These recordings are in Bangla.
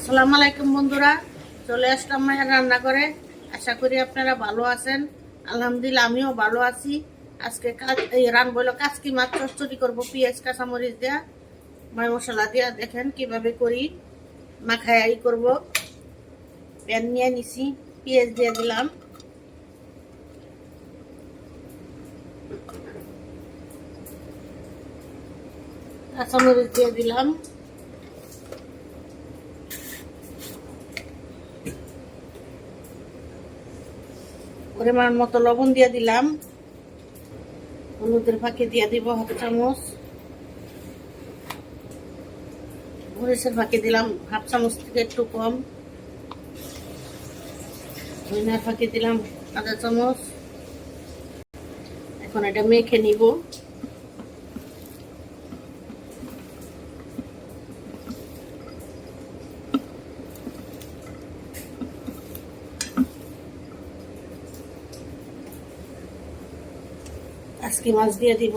আসসালামু আলাইকুম বন্ধুরা, চলে আসলাম মায়ের রান্না করে আশা করি আপনারা ভালো আছেন। আলহামদুলিল্লাহ, আমিও ভালো আছি। আজকে এই রান বলো কাজকি মাছ, চচ্চড়ি করব, পেঁয়াজ, কাঁচামরিচ দেওয়া ময় মশলা দিয়া দেখেন কীভাবে করি। মাখাই করব। প্যান নিয়ে নিছি, পেঁয়াজ দিয়ে দিলাম। কাঁচামরিচ দিয়ে দিলাম। পরিমাণ মতো লবণ দিয়ে দিলাম। হলুদের ফাঁকি দিয়ে দিব হাফ চামচ। মরিচের ফাঁকি দিলাম, হাফ চামচ থেকে একটু কম। ধনিয়ার ফাঁকি দিলাম, আধা চামচ। এখন এটা মেখে নিব। আজকে মাছ দিয়ে দিব।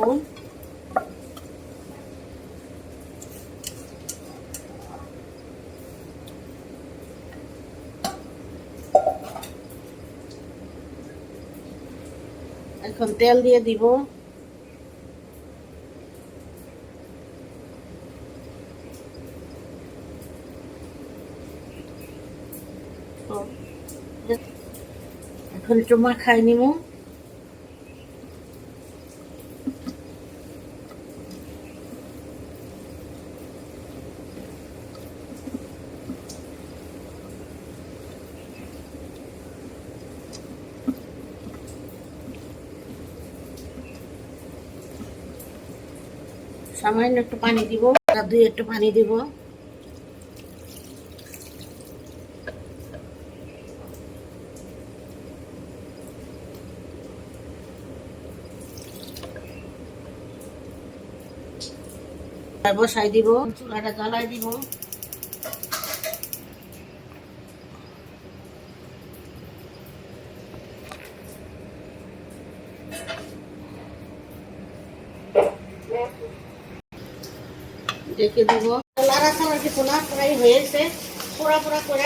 এখন তেল দিয়ে দিব। এখন একটু মাখাই নিব সামান্য একটু পানি দিব দুই একটু পানি দিব। বসাই দিব চুলাটা জ্বালাই দিব। দিব। প্রায় হয়েছে। পোড়া পোড়া করে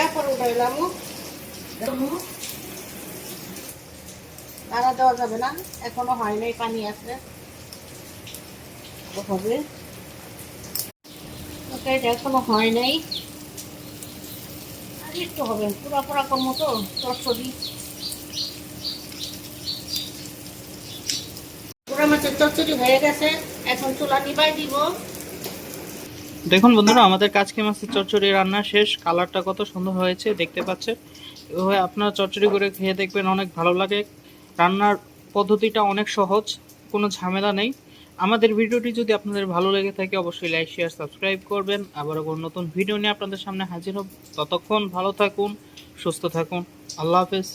দেওয়া যাবে না, এখনও হয় নাই, পানি আছে। হবে। ওকে, এটা এখনও হয় নাই। আর একটু হবে পোড়া কম তো চচ্চড়ি পুরা মাছের চচ্চড়ি হয়ে গেছে, এখন চুলা নিবাই দিব। দেখুন বন্ধুরা, আমাদের কাজকে মাছের চচ্চড়ি রান্না শেষ। কালারটা কত সুন্দর হয়েছে, দেখতে পাচ্ছেন? এভাবে আপনারা চচ্চড়ি করে খেয়ে দেখবেন, অনেক ভালো লাগে। রান্নার পদ্ধতিটা অনেক সহজ, কোনো ঝামেলা নেই। আমাদের ভিডিওটি যদি আপনাদের ভালো লেগে থাকে, অবশ্যই লাইক শেয়ার সাবস্ক্রাইব করবেন। আবার কোনো নতুন ভিডিও নিয়ে আপনাদের সামনে হাজির হব। ততক্ষণ ভালো থাকুন, সুস্থ থাকুন। আল্লাহ হাফেজ।